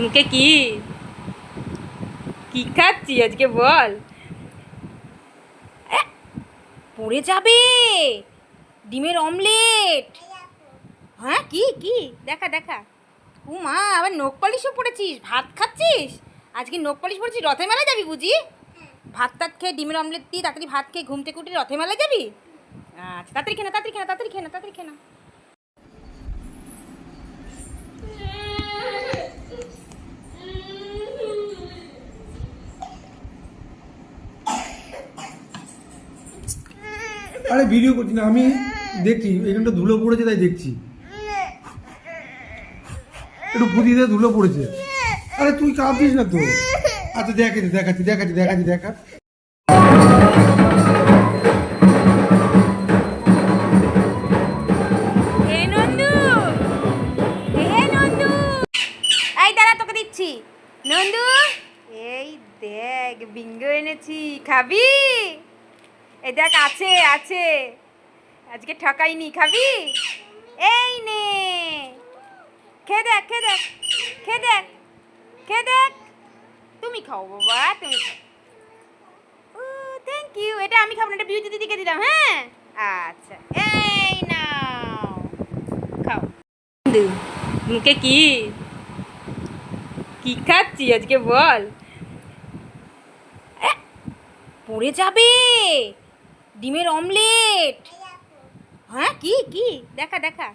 মুখে কি? কি খাচ্ছি আজকে বল। পড়ে যাবে। ডিমের অমলেট। হ্যাঁ কি কি? দেখা দেখা। ও মা আবার নখ পলিশও পড়েছিস। ভাত খাচ্ছিস? আজকে নখ পলিশ পড়েছিস? রথে মেলা যাবি বুঝি? ভাত টাত খেয়ে ডিমের অমলেট দিয়ে তাড়াতাড়ি ভাত খেয়ে ঘুম থেকে উঠে রথে মেলা যাবি? আচ্ছা তাড়াতাড়ি খেয়ে না, তাড়াতাড়ি খেয়ে না, তাড়াতাড়ি খেয়ে না, তাড়াতাড়ি খেয়ে না। আরে ভিডিও করছি না আমি দেখছি এখানটা ধুলো পড়েছে তাই দেখছি। একটু ফুটি দিয়ে ধুলো পড়েছে। আরে তুই কাঁদছিস না তো? আচ্ছা দেখাচ্ছি দেখাচ্ছি দেখাচ্ছি দেখাচ্ছি দেখা। নন্দু এই দেখ বিঙ্গো এনেছি খাবি? এই দেখ, আছে আছে। আজকে ঠকাইনি, খাবি? এই নে। খেয়ে দেখ খেয়ে দেখ খেয়ে দেখ খেয়ে দেখ। তুমি খাও, বাবা, তুমি খাও। ও থ্যাংক ইউ এটা আমি খাব না, এটা বিউটি দিদিকে দিলাম হ্যাঁ? আচ্ছা এই নাও। খাও। মুখে কি? কি খাচ্ছি আজকে বল? পড়ে যাবে। ডিমের অমলেট। হ্যাঁ কি কি? দেখা দেখা।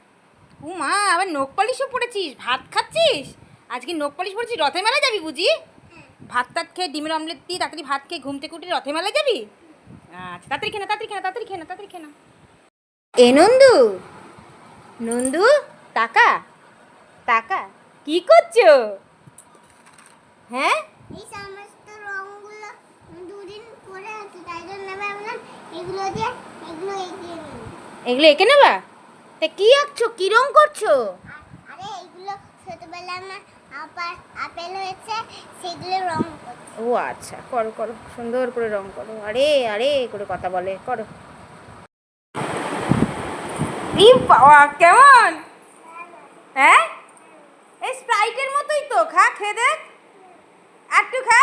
ও মা আবার নোক পলিশও পড়েছিস? ভাত খাচ্ছিস? আজকে নোক পলিশ পড়েছিস? রথে মেলা যাবি বুঝি? ভাত টাত খেয়ে ডিমের অমলেট দিয়ে তাড়াতাড়ি ভাত খেয়ে ঘুম থেকে উঠে রথে মেলা যাবি? আচ্ছা তাড়াতাড়ি খেয়ে না, তাড়াতাড়ি খেয়ে না, তাড়াতাড়ি খেয়ে না, তাড়াতাড়ি খেয়ে এ নন্দু! নন্দু টাকা টাকা কি করছ? হ্যাঁ এই সমস্ত রঙগুলো দুদিন পরে আছে তাই জন্য আমি ভাবলাম এগুলো দিয়ে এগুলো এঁকে নেবা? তা কি আঁকছো? কি রং করছ? আরে এগুলো ছোটবেলায় আমার আপেল হয়েছে সেগুলো রং ও আচ্ছা করো করো সুন্দর করে রং করো। আরে আরে করে কথা বলে করো। ই বাবা কেমন? হ্যাঁ? এই স্প্রাইটের মতোই তো খা খেয়ে দেখ। একটু খা।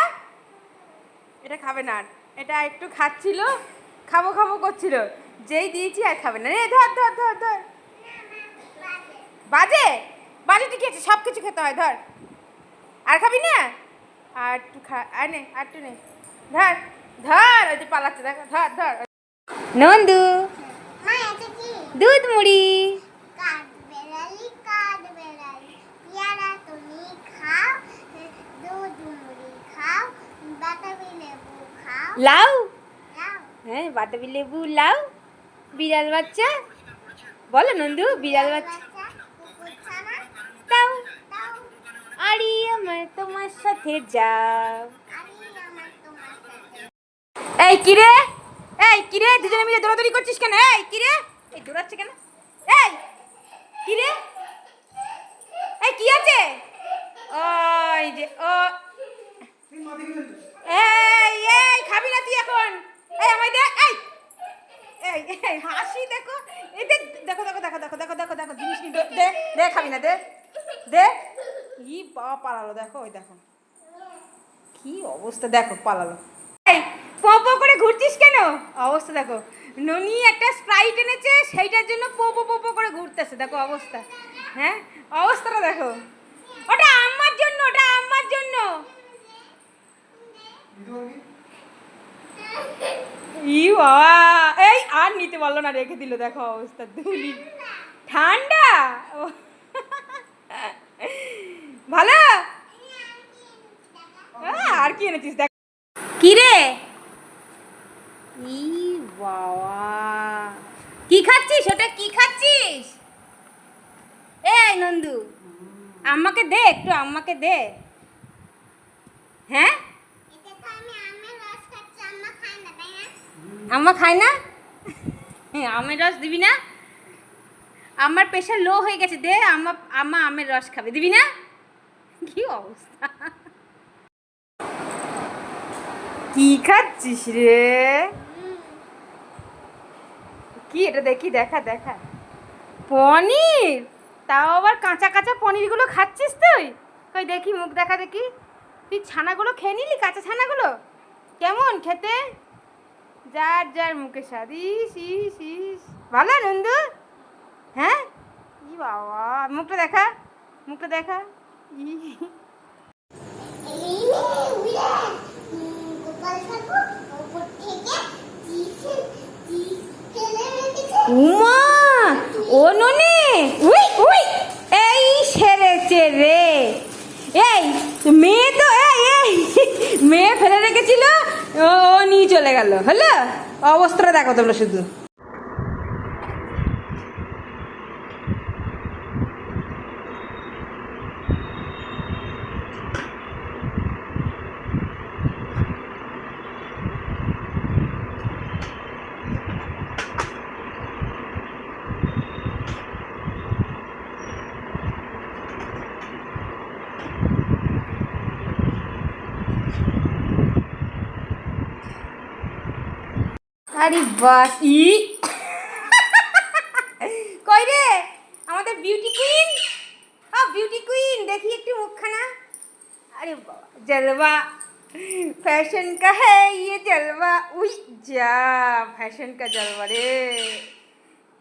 এটা খাবে না আর। এটা একটু খাচ্ছিল। খাব খাব করছিল। যেই দিয়েছি আর খাবে না। রে ধর ধর ধর ধর। বাজে? বাজে ঠিক আছে সব কিছু খেতে হয় ধর। আর খাবি না? আর একটু খা আর নে আর একটু নে। ধর ধর ওই যে পালাচ্ছে দেখো ধর ধর। নন্দু দুধ মুড়ি। লাউ? হ্যাঁ বাতাবি লেবু লাউ বিড়াল বাচ্চা। বলো নন্দু বিড়াল বাচ্চা। দাও আরে আমার তোমার সাথে যাও। এই কিরে? এই কিরে? দুজনে মিলে দৌড়াদৌড়ি করছিস কেন? এই কিরে? এই দৌড়াচ্ছে কেন? এই কিরে? এই কি আছে? ওই যে ও এই এই খাবি না তুই এখন। এই, আমায় দে, এই। এই এই, হাসি, দেখো। এই দেখ দেখো দেখো দেখো দেখো দেখো দেখো দেখো, জিনিস নি দে দে, খাবি না, দে দে। ই বাবা পালালো, দেখো, ওই দেখো। কি অবস্থা, দেখো, পালালো। এই, পো করে ঘুরছিস কেন? অবস্থা, দেখো। ননি একটা স্প্রাইট এনেছে, সেইটার জন্য পো পো পো করে ঘুরতেছে, দেখো, অবস্থা। হ্যাঁ? অবস্থাটা দেখো ওটা আম্মার জন্য ওটা আম্মার জন্য ই বাবা। এই আর নিতে পারল না রেখে দিল দেখো অবস্থা ধুলি। ঠান্ডা? ভালো? আর কি এনেছিস দেখ। কি রে? ই বাবা। কি খাচ্ছিস? ওটা কি খাচ্ছিস? এই নন্দু আম্মাকে দে একটু আম্মাকে দে। হ্যাঁ এটা তো আমি আমের রস খাচ্ছি আম্মা খায় না তাই না আম্মা খায় না? আমের রস দিবি না? আমার প্রেশার লো হয়ে গেছে দে আম্মা আম্মা আমের রস খাবে দিবি না? কি অবস্থা? কি খাচ্ছিস রে? কি এটা দেখি দেখা দেখা। পনির? তাও আবার কাঁচা কাঁচা পনিরগুলো খাচ্ছিস তুই? তুই দেখি মুখ দেখা দেখি। তুই ছানাগুলো খেয়ে নিলি কাঁচা ছানাগুলো? কেমন খেতে? যার যার মুখে স্বাদ ইস ইস ইস ভালো, নন্দু? হ্যাঁ? ই বাবা, মুখটা দেখা মুখটা দেখা। ই। উমা, ও ননে, উই উই, এই সেরেছে রে। এই, মেয়ে তো, এই এই, মেয়ে ফেলে রেখেছিল, ও নিয়ে চলে গেল, হলো? অবস্থাটা দেখো তোমরা শুধু। আরে বাস ই কই রে আমাদের বিউটি কুইন ও বিউটি কুইন দেখি একটু মুখখানা अरे बाबा जलवा फैशन का है ये जलवा उई जा फैशन का जलवा रे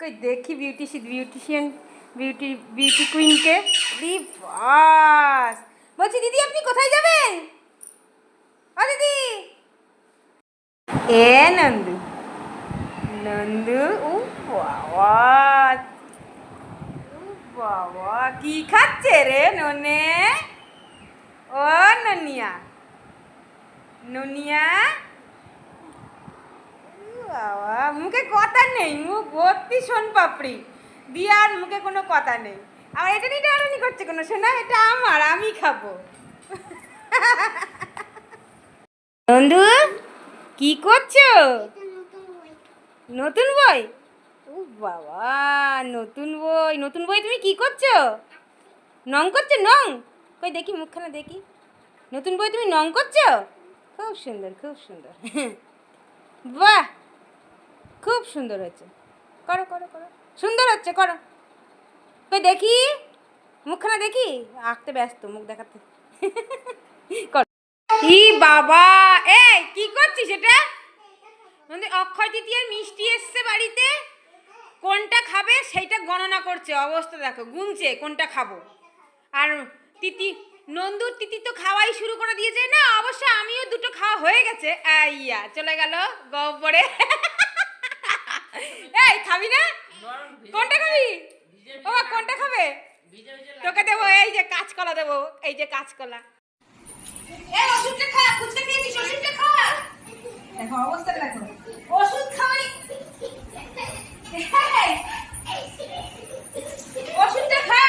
कोई देखी ब्यूटी ब्यूटिशियन বিউটি বিউটি কুইনকে আরে বাস বলছি দিদি আপনি কোথায় যাবেন ও দিদি এ নন্দু নন্দু ও বাবা বাবা কি খাচ্ছে রে ননে ও ননিয়া ননিয়া মুখে কথা নেই মুখ ভর্তি শোন পাপড়ি দিয়ার মুখে কোনো কথা নেই আমার এটা নিয়ে টানানি করছে কোনো শোনা এটা আমার আমি খাব নন্দু কি করছ নতুন বই? ও বাবা, নতুন বই নতুন বই তুমি কি করছ? নং করছ? নং? কই দেখি, মুখখানা দেখি। নতুন বই তুমি নং করছ? খুব সুন্দর খুব সুন্দর। বাহ! খুব সুন্দর হচ্ছে করো করো করো। সুন্দর হচ্ছে, করো। কই দেখি, মুখখানা দেখি। আঁকতে ব্যস্ত, মুখ দেখাতে। করো। ই বাবা! এই, কি করছিস এটা? আমাদের অক্ষয় তৃতীয়ার মিষ্টি এসছে বাড়িতে। কোনটা খাবে সেইটা গণনা করছে অবস্থা দেখো গুনছে কোনটা খাব? আর তিতি নন্দুর তিতি তো খাওয়াই শুরু করে দিয়েছে। না অবশ্য আমিও দুটো খাওয়া হয়ে গেছে। আইয়া চলে গেল গব্বরে এই খাবি না? কোনটা খাবি? ও কোনটা খাবে? তোকে দেবো এই যে কাঁচকলা দেবো এই যে কাঁচকলা। এই ওষুধটা খা খুঁজতে দিয়েছিস ওষুধটা খা দেখো অবস্থা দেখো। ওষুধ খাওয়াই। ওষুধটা খা।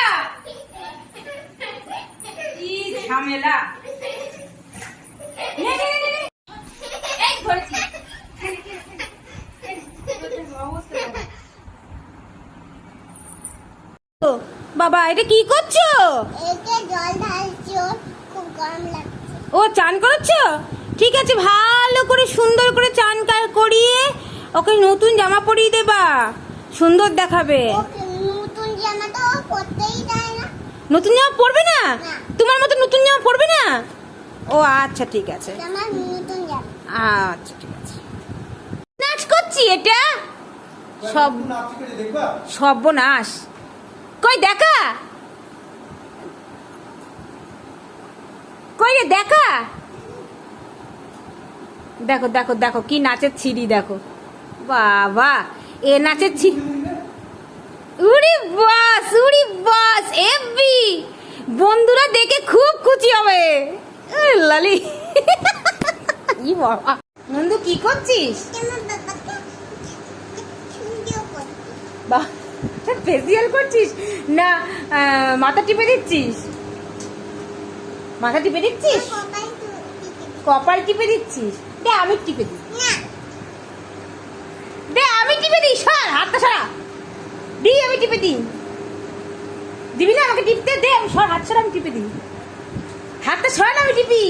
কি ঝামেলা। বাবা এটা কি করছ? এতে জল ঢালছি ওর খুব গরম লাগছে। ও চান করাচ্ছ ঠিক আছে ভালো করে সুন্দর করিয়ে ওকে নতুন জামা পরিয়ে দেবা। সুন্দর দেখাবে। নতুন জামা তো পরতেই দেয় না। নতুন জামা পরবে না। তোমার মতো নতুন জামা পরবে না? ও আচ্ছা ঠিক আছে। আমার নতুন জামা। আচ্ছা ঠিক আছে। নাচ করছি এটা? সব দেখবা? সর্বনাশ। কই দেখা? কই রে দেখা? দেখো দেখো দেখো, কি নাচের ছিড়ি, দেখো। বাবা, এ নাচের ছিড়ি উড়ি বাস উড়ি বাস, এফবি। বন্ধুরা দেখে খুব খুশি হবে। লালি। ই বাবা। নন্দু, কি করছিস? বাহ ফেসিয়াল করছিস? না মাথা টিপে দিচ্ছিস? মাথা টিপে দিচ্ছিস? কপাল টিপে দিচ্ছিস? দে, আমি টিপে দিই। দে, আমি টিপে দিই, সর, হাতটা সরা। দি, আমি টিপে দিই। দিবি না আমাকে টিপতে? দে, আমি সর হাত সরা, আমি টিপে দিই। হাতটা সরা আমি টিপি।